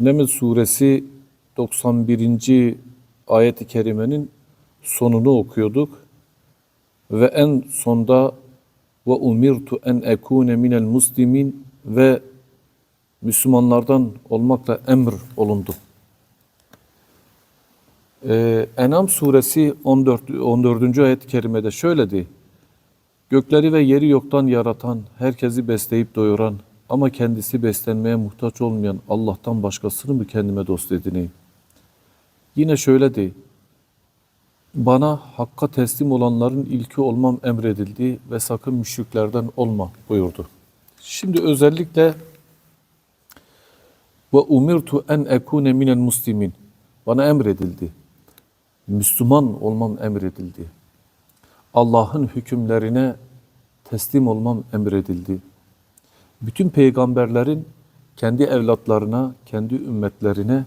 Neml suresi 91. ayet-i kerimenin sonunu okuyorduk. Ve en sonda ve umirtu en ekune minel muslimin ve Müslümanlardan olmakla emr olundu. Ee, Enam suresi 14. 14. ayet-i kerimede şöyle. Gökleri ve yeri yoktan yaratan, herkesi besleyip doyuran ama kendisi beslenmeye muhtaç olmayan Allah'tan başkasını mı kendime dost edineyim? Yine şöyle de bana hakka teslim olanların ilki olmam emredildi ve sakın müşriklerden olma buyurdu. Şimdi özellikle ve umirtu en ekune minel muslimin bana emredildi. Müslüman olmam emredildi. Allah'ın hükümlerine teslim olmam emredildi. Bütün peygamberlerin kendi evlatlarına, kendi ümmetlerine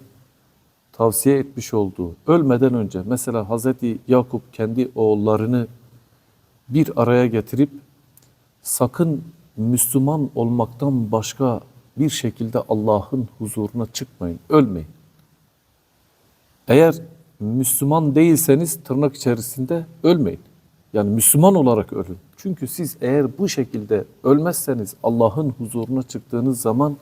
tavsiye etmiş olduğu, ölmeden önce mesela Hazreti Yakup kendi oğullarını bir araya getirip sakın Müslüman olmaktan başka bir şekilde Allah'ın huzuruna çıkmayın, ölmeyin. Eğer Müslüman değilseniz tırnak içerisinde ölmeyin. Yani Müslüman olarak ölün. Çünkü siz eğer bu şekilde ölmezseniz Allah'ın huzuruna çıktığınız zaman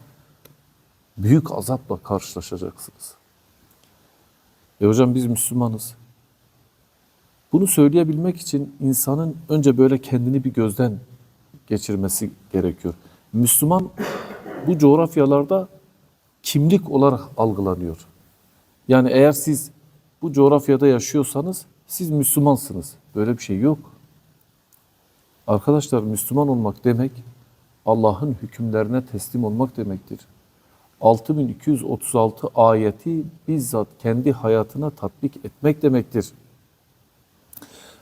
büyük azapla karşılaşacaksınız. E hocam biz Müslümanız. Bunu söyleyebilmek için insanın önce böyle kendini bir gözden geçirmesi gerekiyor. Müslüman bu coğrafyalarda kimlik olarak algılanıyor. Yani eğer siz bu coğrafyada yaşıyorsanız siz Müslümansınız. Böyle bir şey yok. Arkadaşlar Müslüman olmak demek Allah'ın hükümlerine teslim olmak demektir. 6236 ayeti bizzat kendi hayatına tatbik etmek demektir.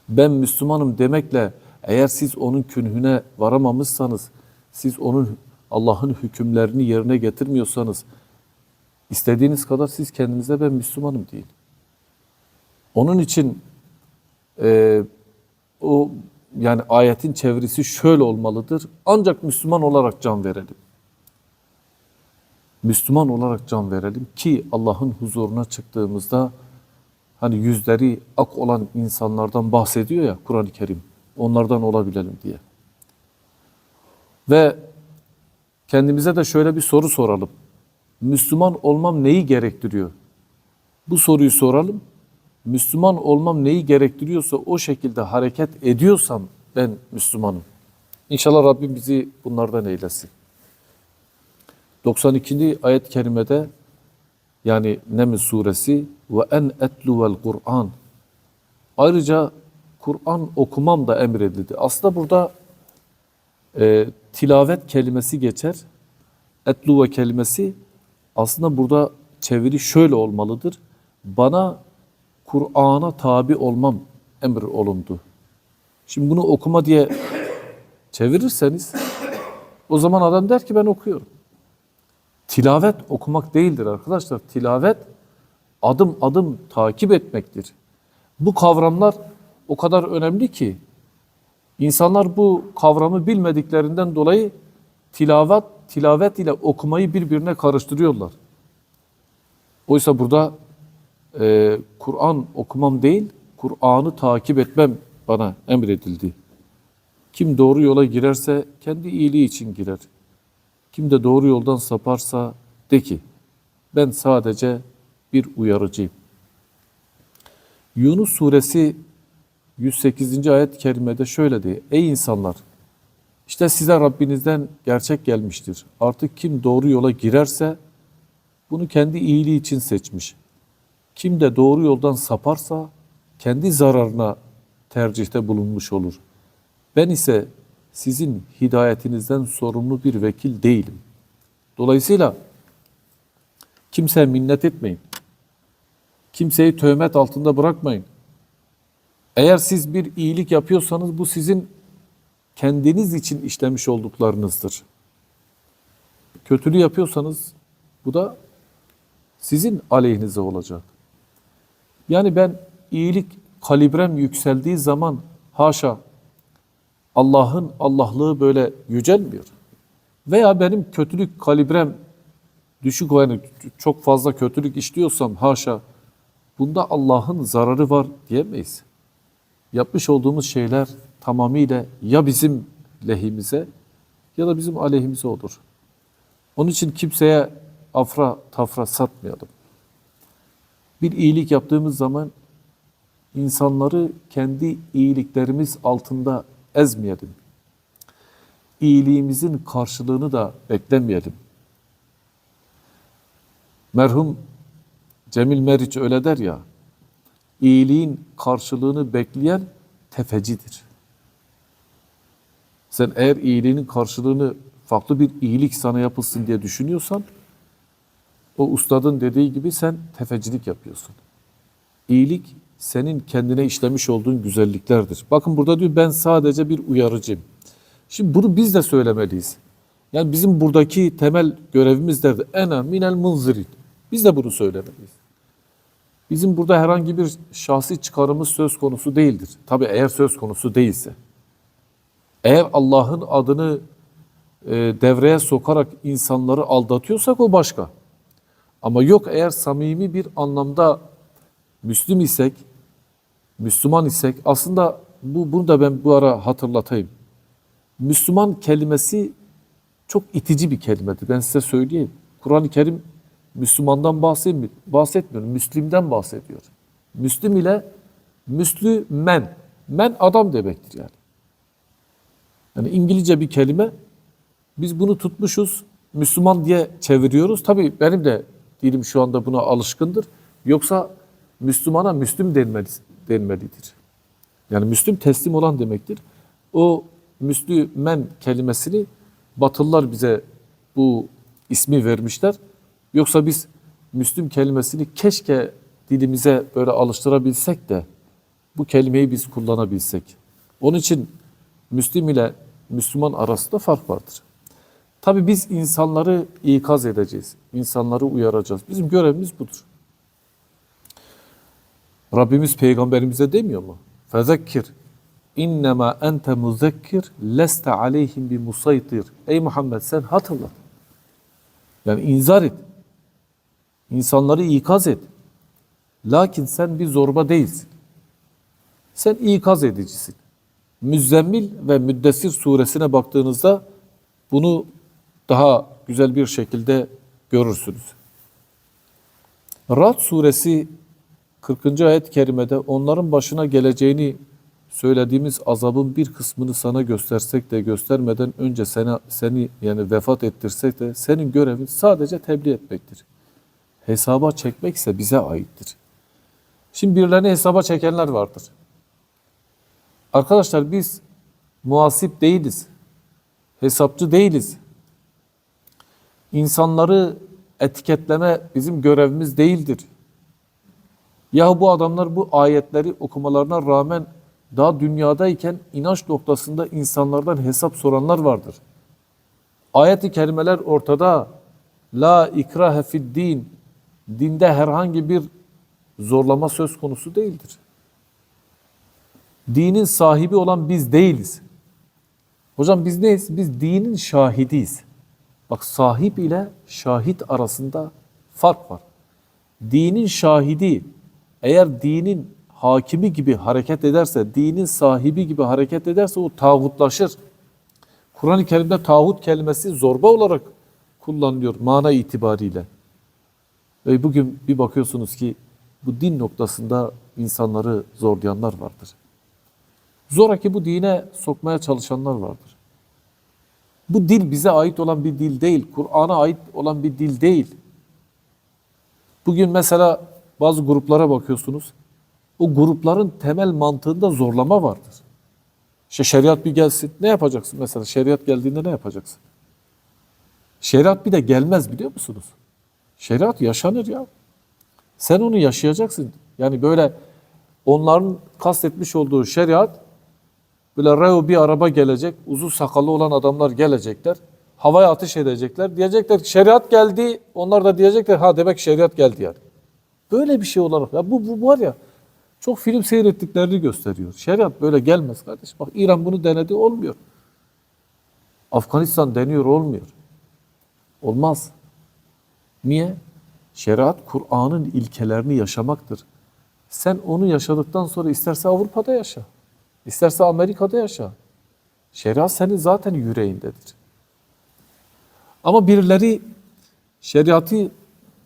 Ben Müslümanım demekle eğer siz onun künhüne varamamışsanız, siz onun Allah'ın hükümlerini yerine getirmiyorsanız, istediğiniz kadar siz kendinize ben Müslümanım deyin. Onun için e, o yani ayetin çevresi şöyle olmalıdır. Ancak Müslüman olarak can verelim. Müslüman olarak can verelim ki Allah'ın huzuruna çıktığımızda hani yüzleri ak olan insanlardan bahsediyor ya Kur'an-ı Kerim. Onlardan olabilelim diye. Ve kendimize de şöyle bir soru soralım. Müslüman olmam neyi gerektiriyor? Bu soruyu soralım. Müslüman olmam neyi gerektiriyorsa o şekilde hareket ediyorsam ben Müslümanım. İnşallah Rabbim bizi bunlardan eylesin. 92. ayet-i kerimede yani Neml suresi ve en etluvel Kur'an. Ayrıca Kur'an okumam da emredildi. Aslında burada e, tilavet kelimesi geçer. Etluve kelimesi aslında burada çeviri şöyle olmalıdır. Bana Kur'an'a tabi olmam emir olundu. Şimdi bunu okuma diye çevirirseniz o zaman adam der ki ben okuyorum. Tilavet okumak değildir arkadaşlar. Tilavet adım adım takip etmektir. Bu kavramlar o kadar önemli ki insanlar bu kavramı bilmediklerinden dolayı tilavet tilavet ile okumayı birbirine karıştırıyorlar. Oysa burada e, Kur'an okumam değil, Kur'an'ı takip etmem bana emredildi. Kim doğru yola girerse kendi iyiliği için girer. Kim de doğru yoldan saparsa de ki ben sadece bir uyarıcıyım. Yunus suresi 108. ayet-i kerimede şöyle diyor. Ey insanlar! işte size Rabbinizden gerçek gelmiştir. Artık kim doğru yola girerse bunu kendi iyiliği için seçmiş. Kim de doğru yoldan saparsa kendi zararına tercihte bulunmuş olur. Ben ise sizin hidayetinizden sorumlu bir vekil değilim. Dolayısıyla kimseye minnet etmeyin. Kimseyi töhmet altında bırakmayın. Eğer siz bir iyilik yapıyorsanız bu sizin kendiniz için işlemiş olduklarınızdır. Kötülüğü yapıyorsanız bu da sizin aleyhinize olacak. Yani ben iyilik kalibrem yükseldiği zaman haşa Allah'ın Allah'lığı böyle yücelmiyor. Veya benim kötülük kalibrem düşük yani çok fazla kötülük işliyorsam haşa bunda Allah'ın zararı var diyemeyiz. Yapmış olduğumuz şeyler tamamıyla ya bizim lehimize ya da bizim aleyhimize olur. Onun için kimseye afra tafra satmayalım. Bir iyilik yaptığımız zaman insanları kendi iyiliklerimiz altında ezmeyelim. İyiliğimizin karşılığını da beklemeyelim. Merhum Cemil Meriç öyle der ya, iyiliğin karşılığını bekleyen tefecidir. Sen eğer iyiliğinin karşılığını farklı bir iyilik sana yapılsın diye düşünüyorsan, o ustadın dediği gibi sen tefecilik yapıyorsun. İyilik senin kendine işlemiş olduğun güzelliklerdir. Bakın burada diyor ben sadece bir uyarıcıyım. Şimdi bunu biz de söylemeliyiz. Yani bizim buradaki temel görevimiz de ena minel munzirin. Biz de bunu söylemeliyiz. Bizim burada herhangi bir şahsi çıkarımız söz konusu değildir. Tabi eğer söz konusu değilse. Eğer Allah'ın adını e, devreye sokarak insanları aldatıyorsak o başka. Ama yok eğer samimi bir anlamda Müslüm isek, Müslüman isek aslında bu bunu da ben bu ara hatırlatayım. Müslüman kelimesi çok itici bir kelimedir. Ben size söyleyeyim. Kur'an-ı Kerim Müslümandan bahsetmiyor, bahsetmiyor. Müslimden bahsediyor. Müslim ile Müslümen. Men adam demektir yani. Yani İngilizce bir kelime. Biz bunu tutmuşuz. Müslüman diye çeviriyoruz. Tabii benim de dilim şu anda buna alışkındır. Yoksa Müslümana Müslüm denmeli, denmelidir. Yani Müslüm teslim olan demektir. O Müslümen kelimesini Batılılar bize bu ismi vermişler. Yoksa biz Müslüm kelimesini keşke dilimize böyle alıştırabilsek de bu kelimeyi biz kullanabilsek. Onun için Müslüm ile Müslüman arasında fark vardır. Tabi biz insanları ikaz edeceğiz. insanları uyaracağız. Bizim görevimiz budur. Rabbimiz peygamberimize demiyor mu? Fezekkir innema ente muzekkir leste aleyhim bi musaytir. Ey Muhammed sen hatırlat. Yani inzar et. İnsanları ikaz et. Lakin sen bir zorba değilsin. Sen ikaz edicisin. Müzzemmil ve Müddessir suresine baktığınızda bunu daha güzel bir şekilde görürsünüz. Rad suresi 40. ayet-i kerimede onların başına geleceğini söylediğimiz azabın bir kısmını sana göstersek de göstermeden önce seni, seni yani vefat ettirsek de senin görevin sadece tebliğ etmektir. Hesaba çekmek ise bize aittir. Şimdi birilerini hesaba çekenler vardır. Arkadaşlar biz muhasip değiliz. Hesapçı değiliz. İnsanları etiketleme bizim görevimiz değildir. Ya bu adamlar bu ayetleri okumalarına rağmen daha dünyadayken inanç noktasında insanlardan hesap soranlar vardır. Ayet-i kerimeler ortada. La ikrahe fid din. Dinde herhangi bir zorlama söz konusu değildir. Dinin sahibi olan biz değiliz. Hocam biz neyiz? Biz dinin şahidiyiz. Bak sahip ile şahit arasında fark var. Dinin şahidi eğer dinin hakimi gibi hareket ederse, dinin sahibi gibi hareket ederse o tağutlaşır. Kur'an-ı Kerim'de tağut kelimesi zorba olarak kullanılıyor mana itibariyle. Ve bugün bir bakıyorsunuz ki bu din noktasında insanları zorlayanlar vardır. Zoraki bu dine sokmaya çalışanlar vardır. Bu dil bize ait olan bir dil değil, Kur'an'a ait olan bir dil değil. Bugün mesela bazı gruplara bakıyorsunuz. O grupların temel mantığında zorlama vardır. İşte şeriat bir gelsin. Ne yapacaksın mesela? Şeriat geldiğinde ne yapacaksın? Şeriat bir de gelmez biliyor musunuz? Şeriat yaşanır ya. Sen onu yaşayacaksın. Yani böyle onların kastetmiş olduğu şeriat böyle reo bir araba gelecek, uzun sakallı olan adamlar gelecekler, havaya ateş edecekler. Diyecekler ki şeriat geldi, onlar da diyecekler ha demek şeriat geldi yani. Böyle bir şey olarak ya bu, bu var ya çok film seyrettiklerini gösteriyor. Şeriat böyle gelmez kardeş. Bak İran bunu denedi olmuyor. Afganistan deniyor olmuyor. Olmaz. Niye? Şeriat Kur'an'ın ilkelerini yaşamaktır. Sen onu yaşadıktan sonra isterse Avrupa'da yaşa, isterse Amerika'da yaşa. Şeriat senin zaten yüreğindedir. Ama birileri şeriatı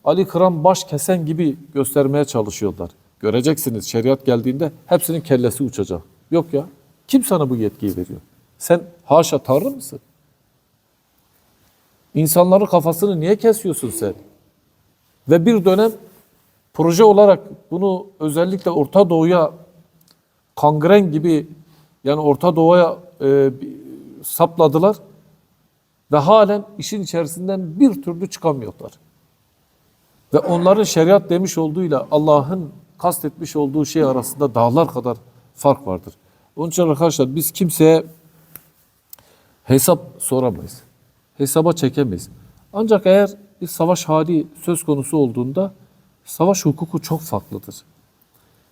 Ali Kıran baş kesen gibi göstermeye çalışıyorlar. Göreceksiniz şeriat geldiğinde hepsinin kellesi uçacak. Yok ya. Kim sana bu yetkiyi veriyor? Sen haşa Tanrı mısın? İnsanların kafasını niye kesiyorsun sen? Ve bir dönem proje olarak bunu özellikle Orta Doğu'ya kangren gibi yani Orta Doğu'ya e, sapladılar ve halen işin içerisinden bir türlü çıkamıyorlar. Ve onların şeriat demiş olduğuyla Allah'ın kastetmiş olduğu şey arasında dağlar kadar fark vardır. Onun için arkadaşlar biz kimseye hesap soramayız. Hesaba çekemeyiz. Ancak eğer bir savaş hali söz konusu olduğunda savaş hukuku çok farklıdır.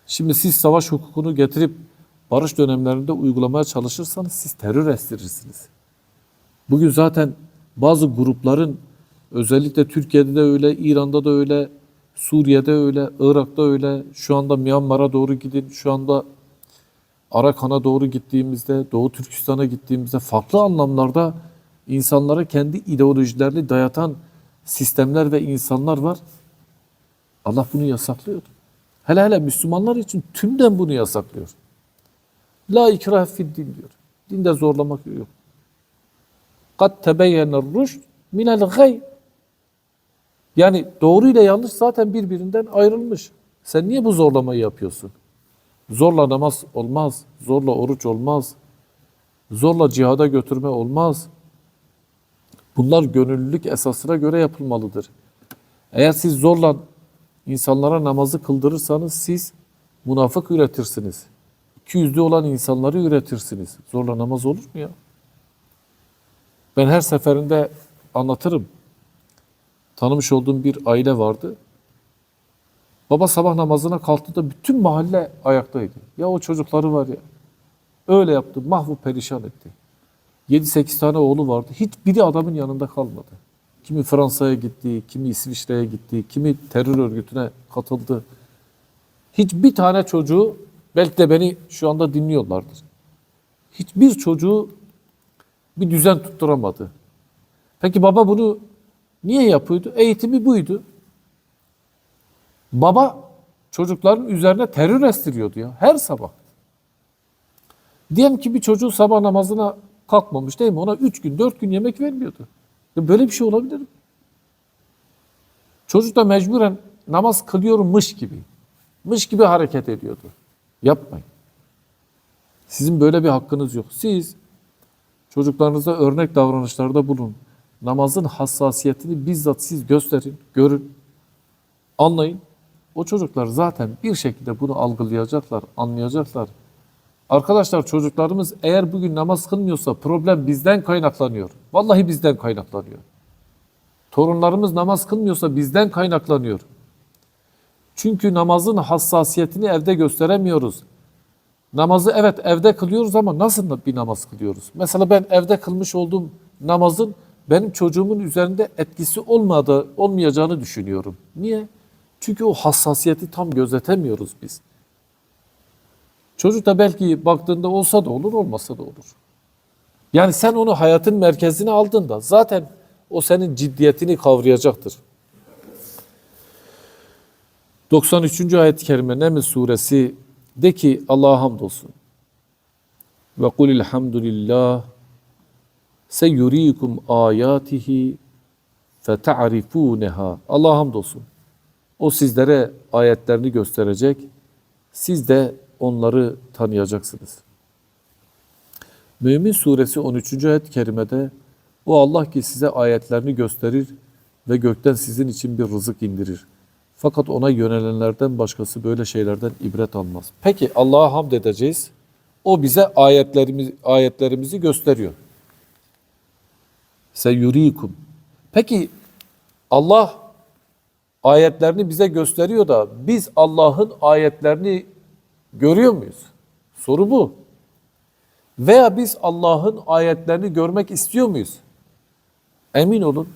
Şimdi siz savaş hukukunu getirip barış dönemlerinde uygulamaya çalışırsanız siz terör estirirsiniz. Bugün zaten bazı grupların özellikle Türkiye'de de öyle, İran'da da öyle, Suriye'de öyle, Irak'ta öyle, şu anda Myanmar'a doğru gidin, şu anda Arakan'a doğru gittiğimizde, Doğu Türkistan'a gittiğimizde farklı anlamlarda insanlara kendi ideolojilerini dayatan sistemler ve insanlar var. Allah bunu yasaklıyor. Hele hele Müslümanlar için tümden bunu yasaklıyor. La ikrah fid din diyor. Dinde zorlamak yok. Kad tebeyyener rüşd minel gay. Yani doğru ile yanlış zaten birbirinden ayrılmış. Sen niye bu zorlamayı yapıyorsun? Zorla namaz olmaz, zorla oruç olmaz, zorla cihada götürme olmaz. Bunlar gönüllülük esasına göre yapılmalıdır. Eğer siz zorla insanlara namazı kıldırırsanız siz münafık üretirsiniz. İki yüzlü olan insanları üretirsiniz. Zorla namaz olur mu ya? Ben her seferinde anlatırım. Tanımış olduğum bir aile vardı. Baba sabah namazına kalktığında bütün mahalle ayaktaydı. Ya o çocukları var ya. Öyle yaptı, mahvu perişan etti. 7-8 tane oğlu vardı. Hiçbiri adamın yanında kalmadı. Kimi Fransa'ya gitti, kimi İsviçre'ye gitti, kimi terör örgütüne katıldı. Hiçbir tane çocuğu, belki de beni şu anda dinliyorlardır. Hiçbir çocuğu bir düzen tutturamadı. Peki baba bunu niye yapıyordu? Eğitimi buydu. Baba çocukların üzerine terör estiriyordu ya her sabah. Diyelim ki bir çocuğu sabah namazına kalkmamış değil mi? Ona üç gün, dört gün yemek vermiyordu. Ya böyle bir şey olabilir mi? Çocuk da mecburen namaz kılıyormuş gibi, mış gibi hareket ediyordu. Yapmayın. Sizin böyle bir hakkınız yok. Siz çocuklarınıza örnek davranışlarda bulun. Namazın hassasiyetini bizzat siz gösterin, görün, anlayın. O çocuklar zaten bir şekilde bunu algılayacaklar, anlayacaklar. Arkadaşlar çocuklarımız eğer bugün namaz kılmıyorsa problem bizden kaynaklanıyor. Vallahi bizden kaynaklanıyor. Torunlarımız namaz kılmıyorsa bizden kaynaklanıyor. Çünkü namazın hassasiyetini evde gösteremiyoruz. Namazı evet evde kılıyoruz ama nasıl bir namaz kılıyoruz? Mesela ben evde kılmış olduğum namazın benim çocuğumun üzerinde etkisi olmadığı, olmayacağını düşünüyorum. Niye? Çünkü o hassasiyeti tam gözetemiyoruz biz. Çocuk da belki baktığında olsa da olur, olmasa da olur. Yani sen onu hayatın merkezine aldığında zaten o senin ciddiyetini kavrayacaktır. 93. ayet-i kerime Neml suresi de ki Allah'a hamdolsun. Ve kulil hamdülillah seyurikum ayatihi feta'rifuneha. Allah'a hamdolsun. O sizlere ayetlerini gösterecek. Siz de onları tanıyacaksınız. Mümin suresi 13. ayet-i kerimede o Allah ki size ayetlerini gösterir ve gökten sizin için bir rızık indirir. Fakat ona yönelenlerden başkası böyle şeylerden ibret almaz. Peki Allah'a hamd edeceğiz. O bize ayetlerimiz, ayetlerimizi gösteriyor. Seyurikum. Peki Allah ayetlerini bize gösteriyor da biz Allah'ın ayetlerini görüyor muyuz? Soru bu. Veya biz Allah'ın ayetlerini görmek istiyor muyuz? Emin olun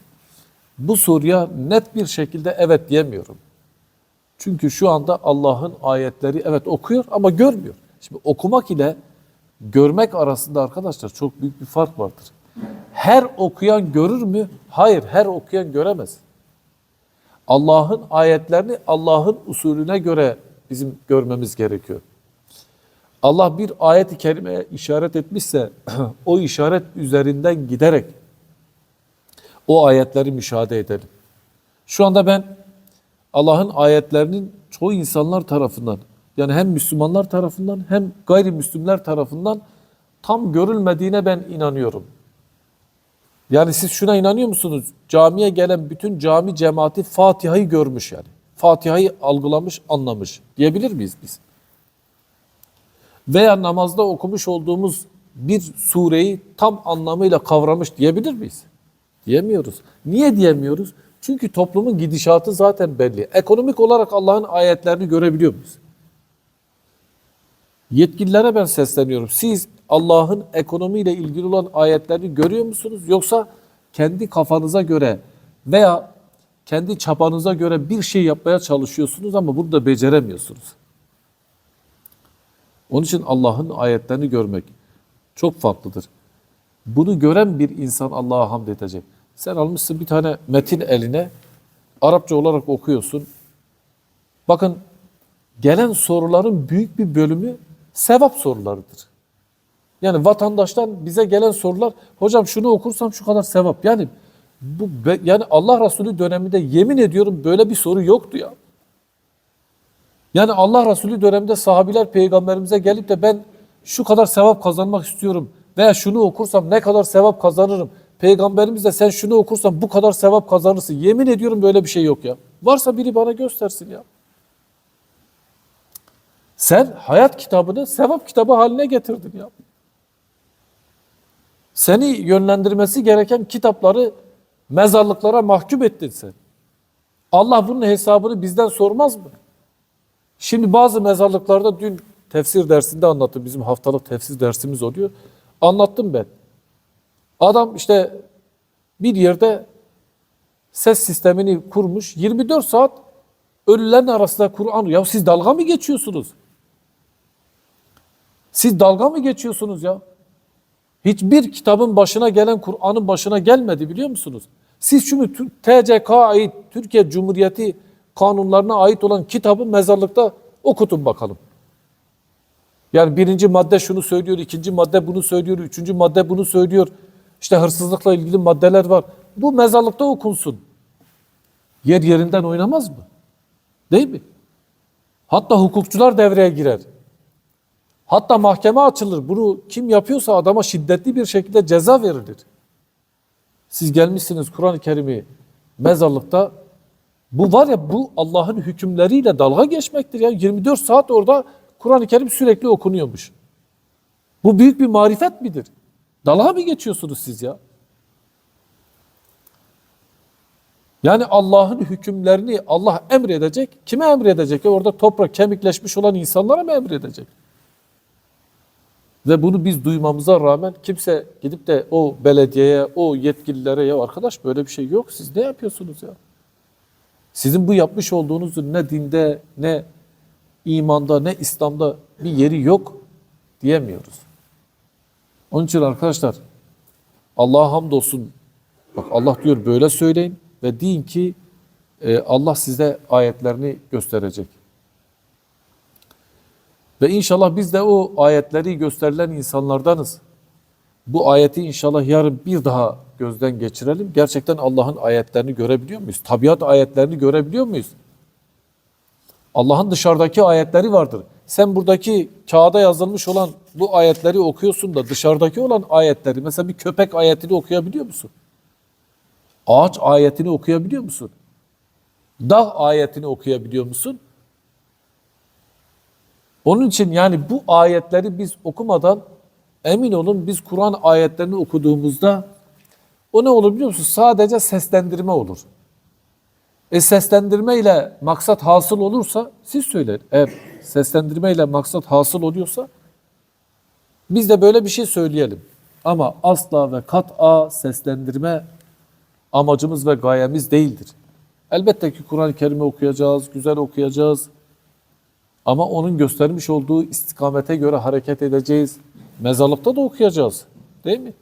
Bu soruya net bir şekilde evet diyemiyorum. Çünkü şu anda Allah'ın ayetleri evet okuyor ama görmüyor. Şimdi okumak ile görmek arasında arkadaşlar çok büyük bir fark vardır. Her okuyan görür mü? Hayır, her okuyan göremez. Allah'ın ayetlerini Allah'ın usulüne göre bizim görmemiz gerekiyor. Allah bir ayet-i kerimeye işaret etmişse o işaret üzerinden giderek o ayetleri müşahede edelim. Şu anda ben Allah'ın ayetlerinin çoğu insanlar tarafından yani hem Müslümanlar tarafından hem gayrimüslimler tarafından tam görülmediğine ben inanıyorum. Yani siz şuna inanıyor musunuz? Camiye gelen bütün cami cemaati Fatiha'yı görmüş yani. Fatiha'yı algılamış, anlamış diyebilir miyiz biz? Veya namazda okumuş olduğumuz bir sureyi tam anlamıyla kavramış diyebilir miyiz? Diyemiyoruz. Niye diyemiyoruz? Çünkü toplumun gidişatı zaten belli. Ekonomik olarak Allah'ın ayetlerini görebiliyor muyuz? Yetkililere ben sesleniyorum. Siz Allah'ın ekonomiyle ilgili olan ayetlerini görüyor musunuz? Yoksa kendi kafanıza göre veya kendi çabanıza göre bir şey yapmaya çalışıyorsunuz ama bunu da beceremiyorsunuz. Onun için Allah'ın ayetlerini görmek çok farklıdır. Bunu gören bir insan Allah'a hamd edecek. Sen almışsın bir tane metin eline, Arapça olarak okuyorsun. Bakın gelen soruların büyük bir bölümü sevap sorularıdır. Yani vatandaştan bize gelen sorular, hocam şunu okursam şu kadar sevap. Yani bu yani Allah Resulü döneminde yemin ediyorum böyle bir soru yoktu ya. Yani Allah Resulü döneminde sahabiler peygamberimize gelip de ben şu kadar sevap kazanmak istiyorum veya şunu okursam ne kadar sevap kazanırım. Peygamberimiz de sen şunu okursan bu kadar sevap kazanırsın. Yemin ediyorum böyle bir şey yok ya. Varsa biri bana göstersin ya. Sen hayat kitabını sevap kitabı haline getirdin ya. Seni yönlendirmesi gereken kitapları mezarlıklara mahkum ettin sen. Allah bunun hesabını bizden sormaz mı? Şimdi bazı mezarlıklarda dün tefsir dersinde anlattım. Bizim haftalık tefsir dersimiz oluyor. Anlattım ben. Adam işte bir yerde ses sistemini kurmuş. 24 saat ölülerin arasında Kur'an. Ya siz dalga mı geçiyorsunuz? Siz dalga mı geçiyorsunuz ya? Hiçbir kitabın başına gelen Kur'an'ın başına gelmedi biliyor musunuz? Siz şunu TCK ait Türkiye Cumhuriyeti kanunlarına ait olan kitabı mezarlıkta okutun bakalım. Yani birinci madde şunu söylüyor, ikinci madde bunu söylüyor, üçüncü madde bunu söylüyor. İşte hırsızlıkla ilgili maddeler var. Bu mezarlıkta okunsun. Yer yerinden oynamaz mı? Değil mi? Hatta hukukçular devreye girer. Hatta mahkeme açılır. Bunu kim yapıyorsa adama şiddetli bir şekilde ceza verilir. Siz gelmişsiniz Kur'an-ı Kerim'i mezarlıkta. Bu var ya bu Allah'ın hükümleriyle dalga geçmektir ya. 24 saat orada Kur'an-ı Kerim sürekli okunuyormuş. Bu büyük bir marifet midir? Dalga mı geçiyorsunuz siz ya? Yani Allah'ın hükümlerini Allah emredecek. Kime emredecek? Orada toprak kemikleşmiş olan insanlara mı emredecek? Ve bunu biz duymamıza rağmen kimse gidip de o belediyeye, o yetkililere ya arkadaş böyle bir şey yok. Siz ne yapıyorsunuz ya? Sizin bu yapmış olduğunuzun ne dinde, ne imanda, ne İslam'da bir yeri yok diyemiyoruz. Onun için arkadaşlar Allah'a hamdolsun. Bak Allah diyor böyle söyleyin ve deyin ki e, Allah size ayetlerini gösterecek. Ve inşallah biz de o ayetleri gösterilen insanlardanız. Bu ayeti inşallah yarın bir daha gözden geçirelim. Gerçekten Allah'ın ayetlerini görebiliyor muyuz? Tabiat ayetlerini görebiliyor muyuz? Allah'ın dışarıdaki ayetleri vardır. Sen buradaki kağıda yazılmış olan bu ayetleri okuyorsun da dışarıdaki olan ayetleri mesela bir köpek ayetini okuyabiliyor musun? Ağaç ayetini okuyabiliyor musun? Dağ ayetini okuyabiliyor musun? Onun için yani bu ayetleri biz okumadan emin olun biz Kur'an ayetlerini okuduğumuzda o ne olur biliyor musunuz? Sadece seslendirme olur. E seslendirme ile maksat hasıl olursa siz söyleyin. Eğer seslendirme ile maksat hasıl oluyorsa biz de böyle bir şey söyleyelim. Ama asla ve kat'a seslendirme amacımız ve gayemiz değildir. Elbette ki Kur'an-ı Kerim'i okuyacağız, güzel okuyacağız. Ama onun göstermiş olduğu istikamete göre hareket edeceğiz. Mezarlıkta da okuyacağız. Değil mi?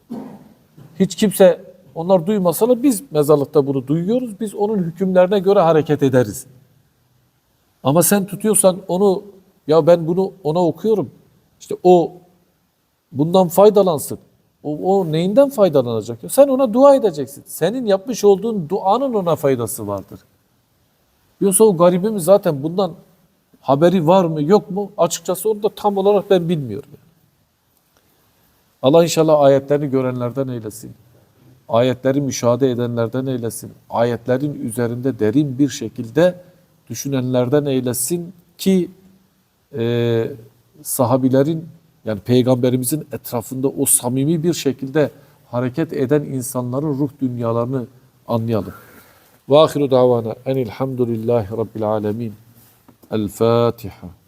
Hiç kimse onlar duymasalar biz mezarlıkta bunu duyuyoruz. Biz onun hükümlerine göre hareket ederiz. Ama sen tutuyorsan onu ya ben bunu ona okuyorum. İşte o bundan faydalansın. O, o neyinden faydalanacak? Sen ona dua edeceksin. Senin yapmış olduğun duanın ona faydası vardır. Yoksa o garibimiz zaten bundan haberi var mı yok mu? Açıkçası onu da tam olarak ben bilmiyorum. Allah inşallah ayetlerini görenlerden eylesin. Ayetleri müşahede edenlerden eylesin. Ayetlerin üzerinde derin bir şekilde düşünenlerden eylesin ki e, sahabilerin yani peygamberimizin etrafında o samimi bir şekilde hareket eden insanların ruh dünyalarını anlayalım. Ve ahiru davana enilhamdülillahi rabbil alemin. الفاتحة.